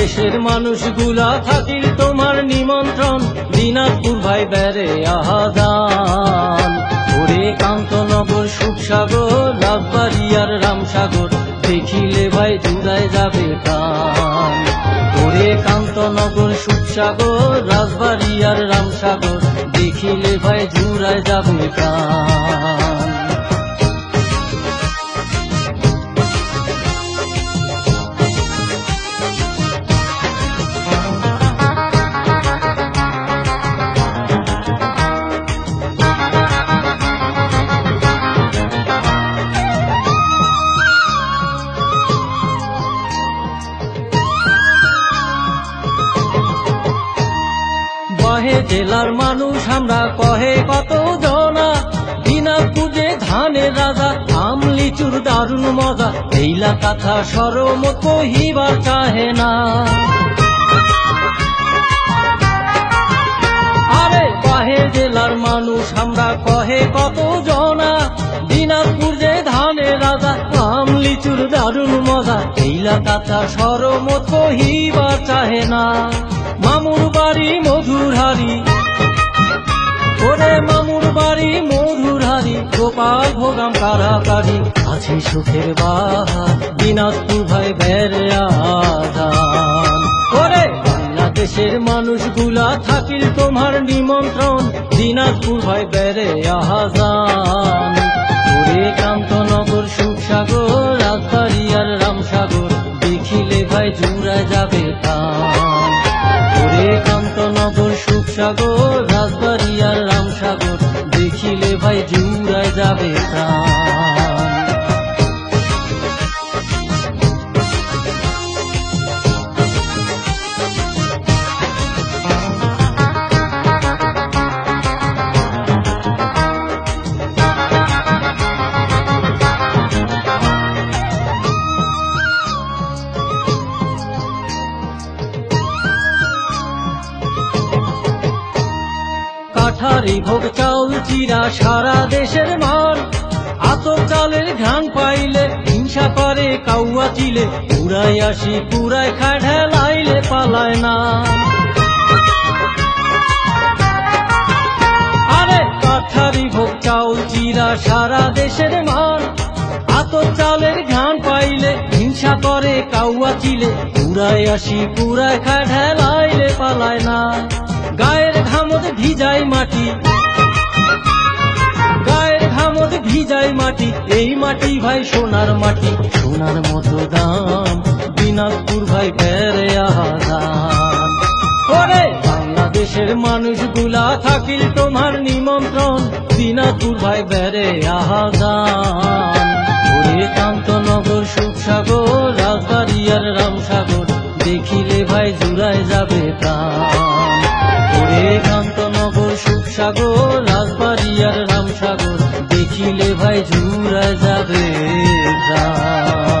দেশের মানুষগুলা থাকিল তোমার নিমন্ত্রণ। দিনাজপুর ভাই বেড়ে আহাদান ওরে কান্তনগর, সুখসাগর রাজবাড়িয়ার রামসাগর, দেখিলে ভাই জুড়ায় যাবে প্রাণ। ওরে কান্তনগর, সুখসাগর রাজবাড়িয়ার রামসাগর, দেখিলে ভাই জুড়ায় যাবে প্রাণ। বহে জেলার মানুষ আমরা কহে কত জনা দিনাজপুরে ধানের রাজা, আম, লিচুর দারুণ মজা। এইলা কথা সরম কহিবার চাহে না। লিচুর দারুণ মজা। এইলা কথা সরম কহিবার চাহে না। মামুর বাড়ি মধুর হারি ওরে মামুর বাড়ি মধুর হারি গোপাল ভোগাম কারাকারি। আছে সুখের বাহার, দিনাজপুর ভাই বেড়ে আদান ওরে বাংলাদেশের মানুষগুলা থাকিল তোমার নিমন্ত্রণ, দিনাজপুর ভাই বেড়ে আহাজান। সুখসাগর রাজবাড়ি আর রামসাগর দেখিলে ভাই জুড়ায় যাবে প্রাণ কাঠারি ভোগ চাউল, চিরা সারা দেশের মান। আতর চালের ঘ্রাণ পাইলে, হিংসা করে কাউয়া চিলে পুরাই আসি পুরাই খায়, ঢেলাইলে পালায় না। আরে ভোগ চাউল, চিরা সারা দেশের মান। আতর চালের ঘ্রাণ পাইলে, হিংসা করে কাউয়া চিলে পুরাই আসি পুরাই খায়, ঢেলাইলে পালায় না। ভিজাই মাটি। গায়ের ঘামত ভিজাই মাটি, এই মাটি ভাই সোনার মাটি। সোনার মতো দাম, দিনাজপুর ভাই পেরে আহাদান ওরে! বাংলাদেশের মানুষগুলা থাকিল তোমার নিমন্ত্রণ, দিনাজপুর ভাই বেড়ে আহাদান ওরে কান্তনগর, সুখসাগর, রাজবাড়ি আর রামসাগর, দেখিলে ভাই জুড়ায় যাবে প্রাণ। কান্তনগর সুখসাগর রাজবাড়িয়ার রামসাগর দেখিলে ভাই ঝুরা যাবে প্রাণ।